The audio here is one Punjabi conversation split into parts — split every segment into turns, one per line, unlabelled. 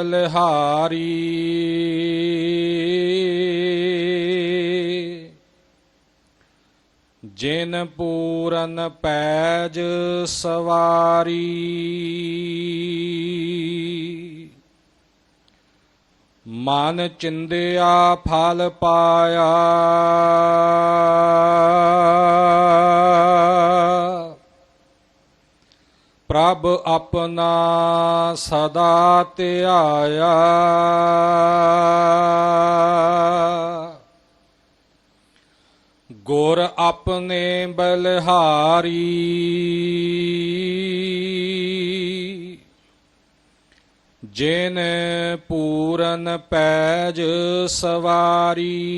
ਬਲਹਾਰੀ ਜਿਨ ਪੂਰਨ ਪੈਜ ਸਵਾਰੀ। ਮਨ ਚਿੰਦਿਆ ਫਲ ਪਾਇਆ। ਪ੍ਰਭ ਆਪਣਾ ਸਦਾ ਧਿਆਇਆ। ਗੁਰ ਆਪਣੇ ਬਲਹਾਰੀ। ਜਿਨ ਪੂਰਨ ਪੈਜ ਸਵਾਰੀ।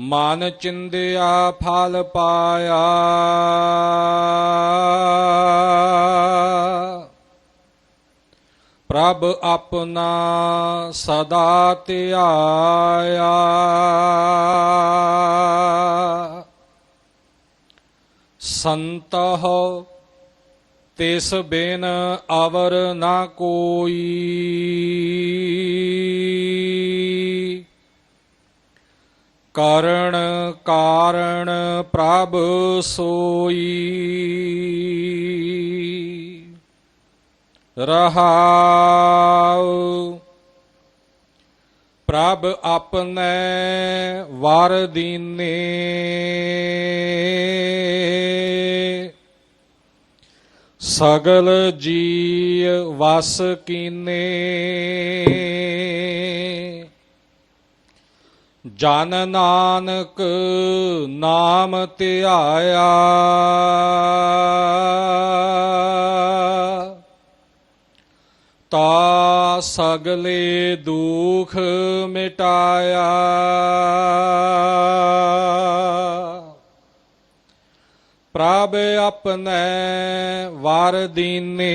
ਮਨ ਚਿੰਦਿਆ ਫਲ ਪਾਇਆ। ਪ੍ਰਭ ਆਪਣਾ ਸਦਾ ਧਿਆਇਆ। ਸੰਤਹ ਤਿਸ ਬਿਨ ਅਵਰ ਨਾ ਕੋਈ। ਕਰਨ ਕਾਰਣ ਪ੍ਰਭ ਸੋਈ। ਰਹਾਉ। ਪ੍ਰਭ ਆਪਣੇ ਵਰ ਦੀਨੇ। ਸਗਲ ਜੀ ਵਸ ਕੀਨੇ। ਜਨ ਨਾਨਕ ਨਾਮ ਧਿਆਇਆ। ਤਾ ਸਗਲੇ ਦੁਖ ਮਿਟਾਇਆ। ਪ੍ਰਭ ਆਪਣੇ ਵਰ ਦੀਨੇ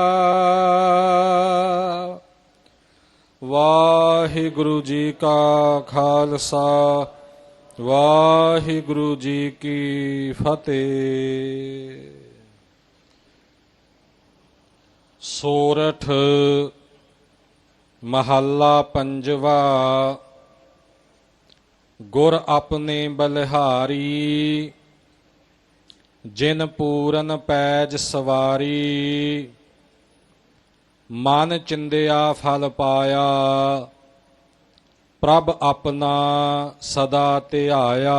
ਵਾਹਿਗੁਰੂ ਜੀ ਕਾ ਖਾਲਸਾ, ਵਾਹਿਗੁਰੂ ਜੀ ਕੀ ਫਤਿਹ। ਸੋਰਠ ਮਹੱਲਾ ਪੰਜਵਾ, ਗੁਰ ਆਪਣੇ ਬਲਿਹਾਰੀ, ਜਿਨ ਪੂਰਨ ਪੈਜ ਸਵਾਰੀ। ਮਨ ਚਿੰਦਿਆ ਫਲ ਪਾਇਆ ਪ੍ਰਭ ਆਪਣਾ ਸਦਾ ਧਿਆਇਆ।